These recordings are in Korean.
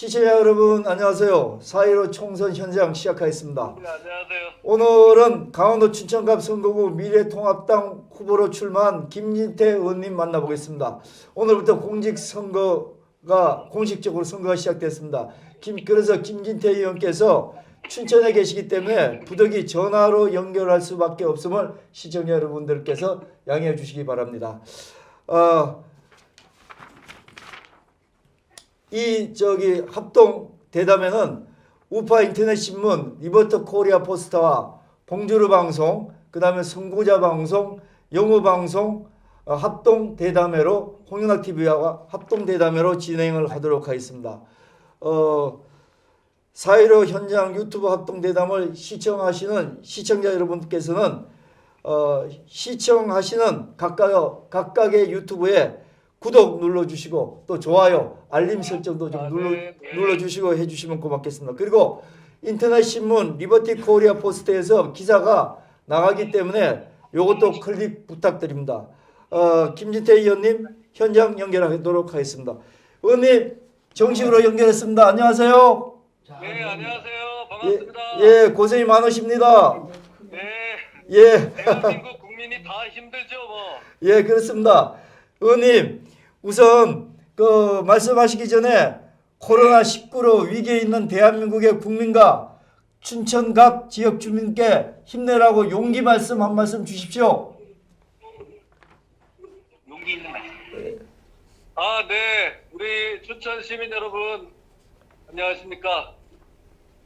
시청자 여러분 안녕하세요. 4.15 총선 현장 시작하겠습니다. 네, 안녕하세요. 오늘은 강원도 춘천갑 선거구 미래통합당 후보로 출마한 김진태 의원님 만나보겠습니다. 오늘부터 공직선거가 공식적으로 선거가 시작됐습니다. 김, 그래서 김진태 의원께서 춘천에 계시기 때문에 부득이 전화로 연결할 수밖에 없음을 시청자 여러분들께서 양해해 주시기 바랍니다. 어, 이 저기 합동 대담회는 우파 인터넷 신문, 리버트 코리아 포스터와 봉주르 방송, 그다음에 선구자 방송, 영어 방송 어, 합동 대담회로 홍윤학 TV와 합동 대담회로 진행을 하도록 하겠습니다. 어, 4.15 현장 유튜브 합동 대담을 시청하시는 시청자 여러분께서는 어, 시청하시는 각각 각각의 유튜브에 구독 눌러주시고 또 좋아요 알림 설정도 좀 아, 눌러 네, 네. 눌러주시고 해주시면 고맙겠습니다. 그리고 인터넷 신문 리버티 코리아 포스트에서 기사가 나가기 때문에 이것도 클릭 부탁드립니다. 어, 김진태 의원님 현장 연결하도록 하겠습니다. 의원님 정식으로 연결했습니다. 안녕하세요. 네, 안녕하세요. 예, 반갑습니다. 예 고생이 많으십니다. 네, 예. 대한민국 국민이 다 힘들죠, 뭐. 예, 그렇습니다. 의원님, 우선 그 말씀하시기 전에 코로나 19로 위기에 있는 대한민국의 국민과 춘천갑 지역 주민께 힘내라고 용기 말씀 한 말씀 주십시오. 용기 있는 말씀. 아, 네. 우리 춘천 시민 여러분, 안녕하십니까.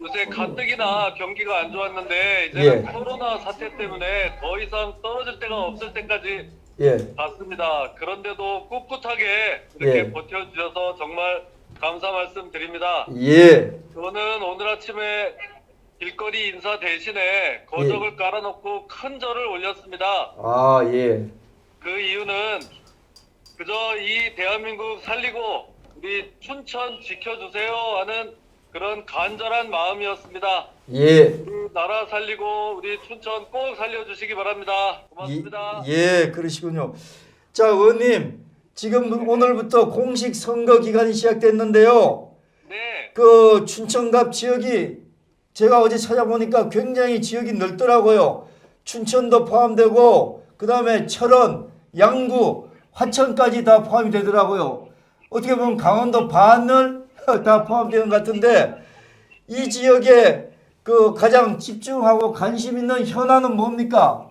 요새 가뜩이나 경기가 안 좋았는데 이제는 예. 코로나 사태 때문에 더 이상 떨어질 데가 없을 때까지 예, 갔습니다. 그런데도 꿋꿋하게 이렇게 예. 버텨주셔서 정말 감사 말씀드립니다. 예, 저는 오늘 아침에 길거리 인사 대신에 거적을 깔아놓고 큰 절을 올렸습니다. 아, 예, 그 이유는 그저 이 대한민국 살리고 우리 춘천 지켜주세요 하는 그런 간절한 마음이었습니다. 예, 나라 살리고 우리 춘천 꼭 살려주시기 바랍니다. 고맙습니다. 예, 예, 그러시군요. 자, 의원님, 지금 오늘부터 공식 선거 기간이 시작됐는데요. 네, 그 춘천갑 지역이 제가 어제 찾아보니까 굉장히 지역이 넓더라고요. 춘천도 포함되고 그 다음에 철원, 양구, 화천까지 다 포함이 되더라고요. 어떻게 보면 강원도 반을 다 포함되는 것 같은데 이 지역에 그 가장 집중하고 관심 있는 현안은 뭡니까?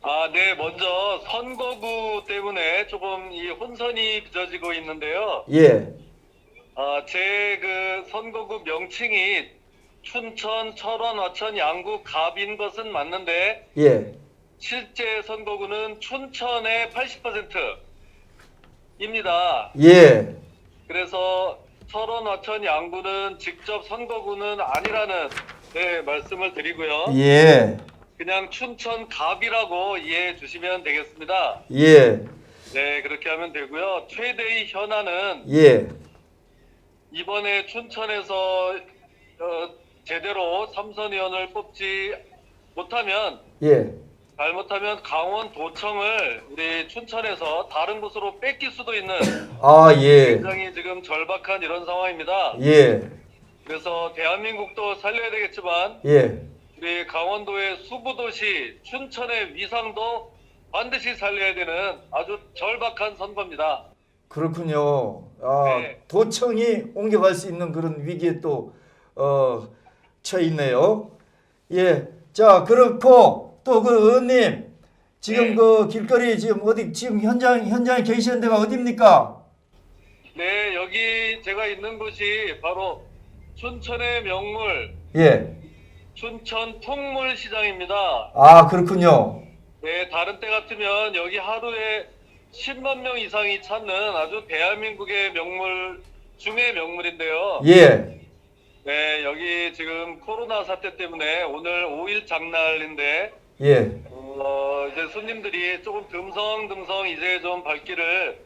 아, 네, 먼저 선거구 때문에 조금 이 혼선이 빚어지고 있는데요. 예, 아, 제 그 선거구 명칭이 춘천, 철원, 화천, 양구, 갑인 것은 맞는데 예, 실제 선거구는 춘천의 80%입니다. 예, 그래서 철원, 화천, 양구는 직접 선거구는 아니라는 네, 말씀을 드리고요. 예, 그냥 춘천 갑이라고 이해해 주시면 되겠습니다. 예, 네, 그렇게 하면 되고요. 최대의 현안은 예, 이번에 춘천에서 어, 제대로 삼선 의원을 뽑지 못하면 예, 잘못하면 강원 도청을 우리 춘천에서 다른 곳으로 뺏길 수도 있는 아, 예, 굉장히 지금 절박한 이런 상황입니다. 예, 그래서 대한민국도 살려야 되겠지만 예, 우리 강원도의 수구도시 춘천의 위상도 반드시 살려야 되는 아주 절박한 선거입니다. 그렇군요. 아, 네. 도청이 옮겨갈 수 있는 그런 위기에 또, 어, 처해 있네요. 예. 자, 그렇고, 또 그 의원님, 지금 네. 그 길거리 지금 어디, 지금 현장, 현장에 계시는 데가 어딥니까? 네, 여기 제가 있는 곳이 바로 춘천의 명물 예. 춘천 통물시장입니다. 아, 그렇군요. 네, 다른 때 같으면 여기 하루에 10만 명 이상이 찾는 아주 대한민국의 명물 중의 명물인데요. 예. 네, 여기 지금 코로나 사태 때문에 오늘 5일 장날인데 예. 어, 이제 손님들이 조금 듬성듬성 이제 좀 발길을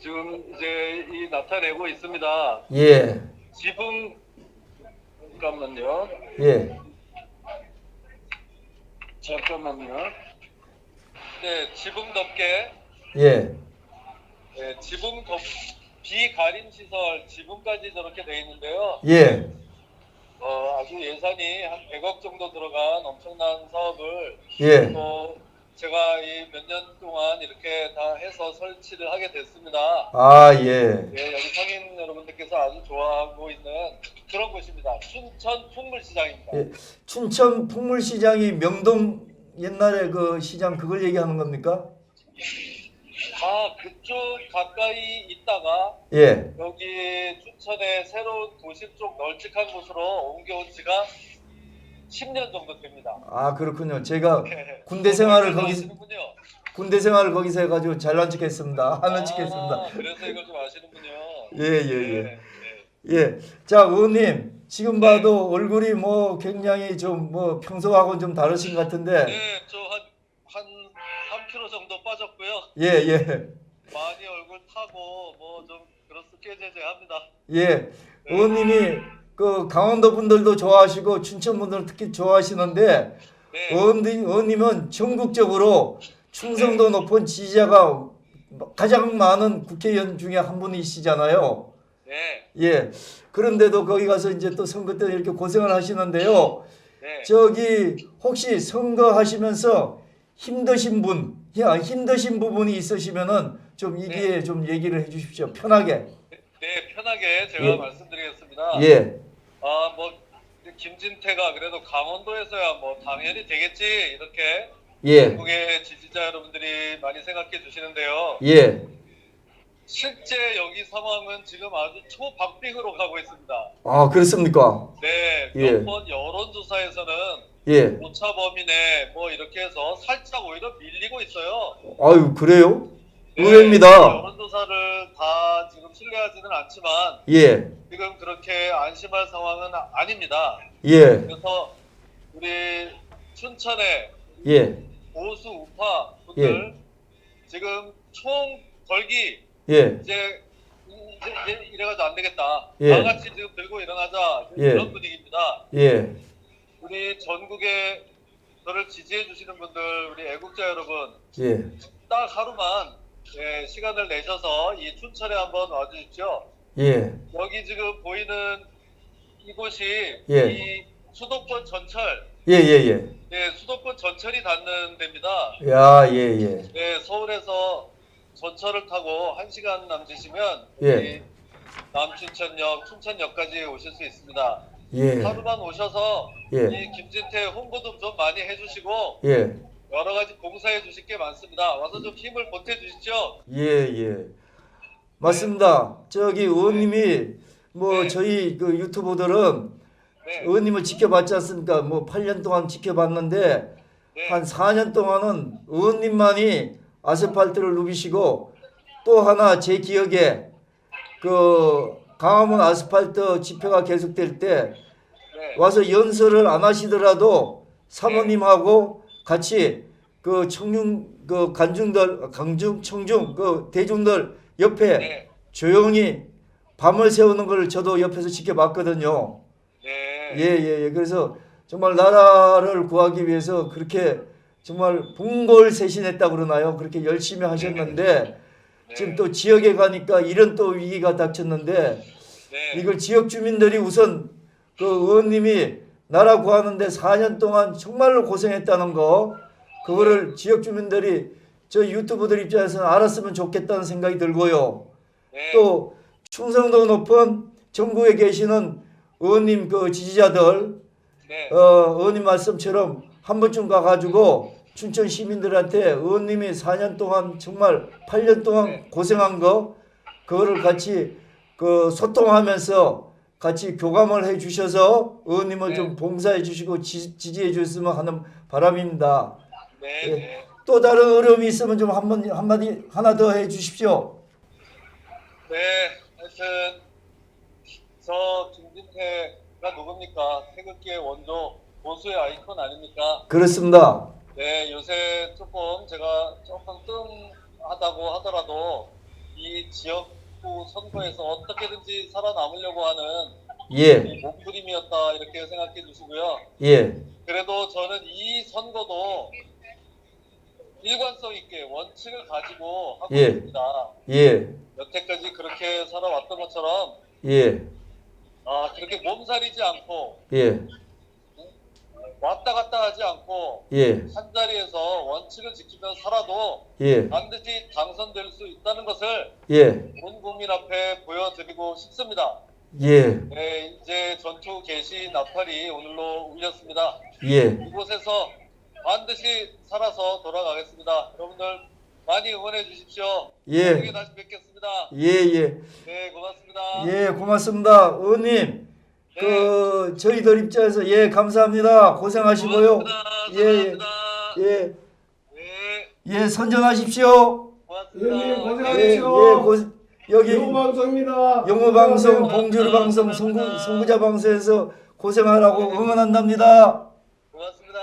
지금 이제 이 나타내고 있습니다. 예. 지붕 잠깐만요. 예. 잠깐만요. 네, 지붕 덮개. 예. 네, 지붕 덮 비가림 시설 지붕까지 저렇게 돼 있는데요. 예. 어, 아주 예산이 한 100억 정도 들어간 엄청난 사업을 예. 또 제가 이 몇 년 동안 이렇게 다 해서 설치를 하게 됐습니다. 아, 예. 예, 여기 상인 여러분들께서 아주 좋아하고 있는 그런 곳입니다. 춘천 풍물시장입니다. 예. 춘천 풍물시장이 명동 옛날에 그 시장 그걸 얘기하는 겁니까? 아, 그쪽 가까이 있다가 예. 여기 춘천의 새로운 도심 쪽 널찍한 곳으로 옮겨온 지가 10년 정도 됩니다. 아, 그렇군요. 제가 군대 생활을 그래서 거기서 아시는군요. 군대 생활을 거기서 해가지고 잘난 척했습니다. 하는 아, 척했습니다. 그래서 이걸 좀 아시는군요. 예, 예, 예. 네, 예. 자, 의원님. 지금 봐도 얼굴이 뭐 굉장히 좀 뭐 평소하고는 좀 다르신 것 같은데. 네, 저한한 3kg 정도 빠졌고요. 예, 예. 많이 얼굴 타고 뭐 좀 그렇스케제제합니다. 예. 의원님이 그 강원도 분들도 좋아하시고 춘천 분들 특히 좋아하시는데 네, 의원님, 의원님은 전국적으로 충성도 높은 지지자가 가장 많은 국회의원 중에 한 분이시잖아요. 네, 예. 그런데도 거기 가서 이제 또 선거 때 이렇게 고생을 하시는데요. 네. 저기 혹시 선거 하시면서 힘드신 분, 야, 힘드신 부분이 있으시면은 좀 이게 좀 얘기를 해 주십시오. 편하게. 네, 편하게 제가 예. 말씀드리겠습니다. 예. 아, 뭐 김진태가 그래도 강원도에서야 뭐 당연히 되겠지 이렇게 예. 한국의 지지자 여러분들이 많이 생각해 주시는데요. 예. 실제 여기 상황은 지금 아주 초박빙으로 가고 있습니다. 아, 그렇습니까? 네, 예. 몇번 여론조사에서는 예. 오차 범위내 뭐 이렇게 해서 살짝 오히려 밀리고 있어요. 아유, 그래요? 네, 의외입니다. 여론조사를 다 지금 신뢰하지는 않지만 예. 지금 그렇게 안심할 상황은 아- 아닙니다. 예. 그래서 우리 춘천의 예. 보수 우파 분들 지금 총 걸기 예. 이제 이제, 이제 이래가지고 안 되겠다. 예. 다 같이 지금 들고 일어나자 예. 그런 분위기입니다. 예. 우리 전국에 저를 지지해 주시는 분들 우리 애국자 여러분 예. 딱 하루만 예, 시간을 내셔서 이 춘천에 한번 와주십시오. 예. 여기 지금 보이는 이곳이 예. 이 수도권 전철 예. 예. 예. 예, 수도권 전철이 닿는 데입니다. 야, 예. 예. 네, 서울에서 전철을 타고 1시간 남짓이면 예. 이 남춘천역, 춘천역까지 오실 수 있습니다. 예. 하루만 오셔서 예. 이 김진태 홍보도 좀 많이 해주시고 예. 여러 가지 봉사해 주실 게 많습니다. 와서 좀 힘을 보태 주시죠. 예, 예. 맞습니다. 저기 의원님이 뭐 네. 저희 그 유튜버들은 네, 의원님을 지켜봤지 않습니까? 뭐 8년 동안 지켜봤는데 네, 한 4년 동안은 의원님만이 아스팔트를 누비시고 또 하나 제 기억에 그 강화문 아스팔트 집회가 계속될 때 네, 와서 연설을 안 하시더라도 사모님하고 같이 그 청중 그 간중들 강중 청중 그 대중들 옆에 네, 조용히 밤을 새우는 걸 저도 옆에서 지켜봤거든요. 네, 예, 예, 예. 그래서 정말 나라를 구하기 위해서 그렇게 정말 봉골쇄신했다 그러나요? 그렇게 열심히 하셨는데 네, 지금 또 지역에 가니까 이런 또 위기가 닥쳤는데 네, 이걸 지역 주민들이 우선 그 의원님이 나라 구하는데 4년 동안 정말로 고생했다는 거 그거를 지역 주민들이 저 유튜브들 입장에서는 알았으면 좋겠다는 생각이 들고요. 네, 또 충성도 높은 전국에 계시는 의원님 그 지지자들 네, 어, 의원님 말씀처럼 한 번쯤 가가지고 춘천 시민들한테 의원님이 4년 동안 정말 8년 동안 네. 고생한 거 그거를 같이 그 소통하면서 같이 교감을 해 주셔서 의원님을 네. 좀 봉사해 주시고 지, 지지해 주셨으면 하는 바람입니다. 네, 예. 네. 또 다른 어려움이 있으면 좀 한번 한마디 하나 더 해 주십시오. 네, 하여튼 저 김진태가 누굽니까? 태극기의 원조, 보수의 아이콘 아닙니까? 그렇습니다. 네, 요새 조금 제가 조금 뜸하다고 하더라도 이 지역 구 선거에서 어떻게든지 살아남으려고 하는 예, 이 몸부림이었다 이렇게 생각해 주시고요. 예, 그래도 저는 이 선거도 일관성 있게 원칙을 가지고 하고 예. 있습니다. 예, 여태까지 그렇게 살아왔던 것처럼 예, 아, 그렇게 몸살이지 않고 예, 왔다 갔다 하지 않고 예, 한 자리에서 원칙을 지키면서 살아도 예, 반드시 당선될 수 있다는 것을 예, 온 국민 앞에 보여드리고 싶습니다. 예, 네, 이제 전투 개시 나팔이 오늘로 울렸습니다. 예, 이곳에서 반드시 살아서 돌아가겠습니다. 여러분들 많이 응원해 주십시오. 예. 나중에 다시 뵙겠습니다. 예, 예, 네, 고맙습니다. 예, 고맙습니다. 의원님, 그 저희들 입장에서 예, 감사합니다. 고생하시고요. 고맙습니다. 예, 예. 예, 네, 예, 선전하십시오. 고맙습니다. 예, 예, 고생하십시오. 예, 예, 고, 여기 영방송입니다. 영어 방송, 봉주르 방송, 송구 송구자 방송에서 고생하라고 응원한답니다. 고맙습니다.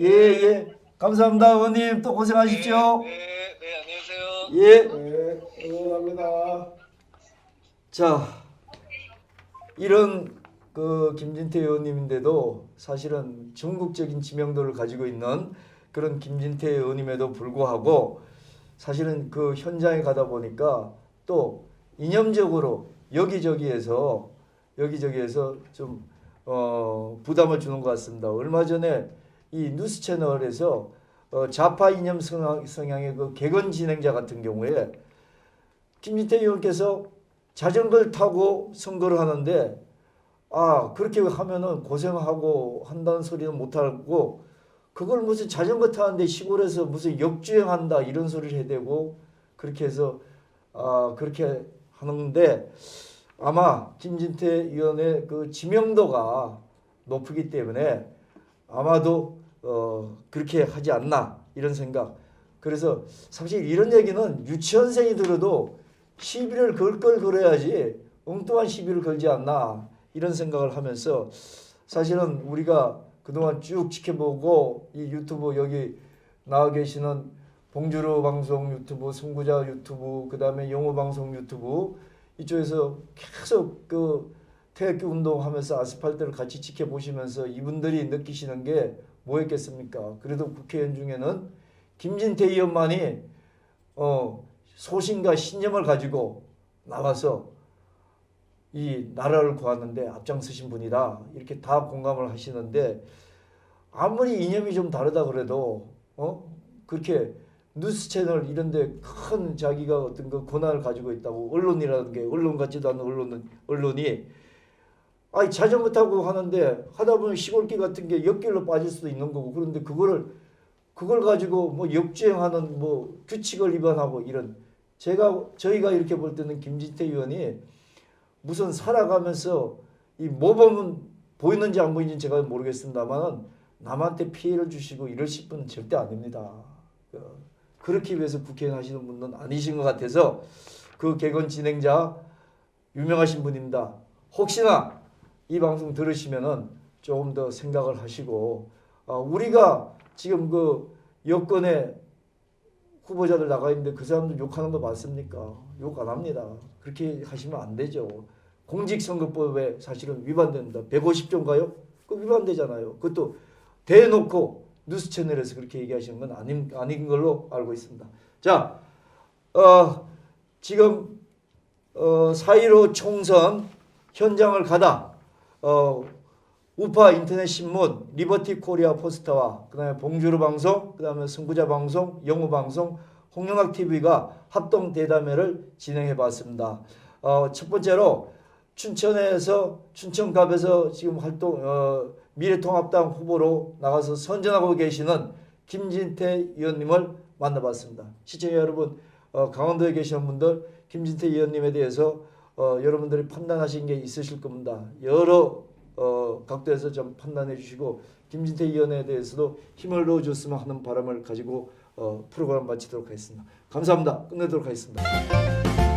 예, 예, 감사합니다, 의원님. 또 고생하십시오. 네, 네, 네, 안녕히 계세요. 예. 네, 응원합니다. 자, 이런 그 김진태 의원님인데도 사실은 전국적인 지명도를 가지고 있는 그런 김진태 의원님에도 불구하고 사실은 그 현장에 가다 보니까 또 이념적으로 여기저기에서 여기저기에서 좀 어, 부담을 주는 것 같습니다. 얼마 전에 이 뉴스 채널에서 어, 좌파 이념 성향, 성향의 그 개건 진행자 같은 경우에 김진태 의원께서 자전거를 타고 선거를 하는데 아 그렇게 하면은 고생하고 한다는 소리는 못하고 그걸 무슨 자전거 타는데 시골에서 무슨 역주행한다 이런 소리를 해대고 그렇게 해서 아 그렇게 하는데 아마 김진태 의원의 그 지명도가 높기 때문에 아마도 어 그렇게 하지 않나 이런 생각. 그래서 사실 이런 얘기는 유치원생이 들어도 시비를 걸 걸 걸어야지 엉뚱한 시비를 걸지 않나 이런 생각을 하면서 사실은 우리가 그동안 쭉 지켜보고 이 유튜브 여기 나와 계시는 봉주로 방송 유튜브, 승구자 유튜브, 그 다음에 영어 방송 유튜브 이쪽에서 계속 그 퇴학교 운동하면서 아스팔트를 같이 지켜보시면서 이분들이 느끼시는 게 뭐였겠습니까? 그래도 국회의원 중에는 김진태 의원만이 어 소신과 신념을 가지고 나와서 이 나라를 구하는데 앞장서신 분이다. 이렇게 다 공감을 하시는데 아무리 이념이 좀 다르다 그래도 어? 그렇게 뉴스 채널 이런데 큰 자기가 어떤 그 권한을 가지고 있다고 언론이라는 게 언론 같지도 않은 언론은 언론이 아니 자전거 타고 하는데 하다 보면 시골길 같은 게 옆길로 빠질 수도 있는 거고 그런데 그거를 그걸 가지고 뭐 역주행하는 뭐 규칙을 위반하고 이런 제가 저희가 이렇게 볼 때는 김진태 의원이 무슨 살아가면서 이 모범은 보이는지 안 보이는지 제가 모르겠습니다만 남한테 피해를 주시고 이러실 분은 절대 아닙니다. 어, 그렇기 위해서 국회의원 하시는 분은 아니신 것 같아서 그 개건 진행자 유명하신 분입니다. 혹시나 이 방송 들으시면은 조금 더 생각을 하시고 어, 우리가 지금 그 여권에 후보자들 나가 있는데 그 사람들 욕하는 거 맞습니까? 욕 안 합니다. 그렇게 하시면 안 되죠. 공직선거법에 사실은 위반됩니다. 150조인가요? 그 위반되잖아요. 그것도 대놓고 뉴스 채널에서 그렇게 얘기하시는 건 아닌, 아닌 걸로 알고 있습니다. 자, 어, 지금 어, 4.15 총선 현장을 가다 어, 우파 인터넷 신문 리버티 코리아 포스터와 그다음에 봉주르 방송 그다음에 승부자 방송 영우 방송 홍영학 TV가 합동 대담회를 진행해 봤습니다. 어, 첫 번째로 춘천에서 춘천갑에서 지금 활동 어, 미래통합당 후보로 나가서 선전하고 계시는 김진태 의원님을 만나봤습니다. 시청자 여러분 어, 강원도에 계시는 분들 김진태 의원님에 대해서 어, 여러분들이 판단하신 게 있으실 겁니다. 여러 어, 각도에서 좀 판단해 주시고 김진태 의원에 대해서도 힘을 넣어줬으면 하는 바람을 가지고 어, 프로그램 마치도록 하겠습니다. 감사합니다. 끝내도록 하겠습니다.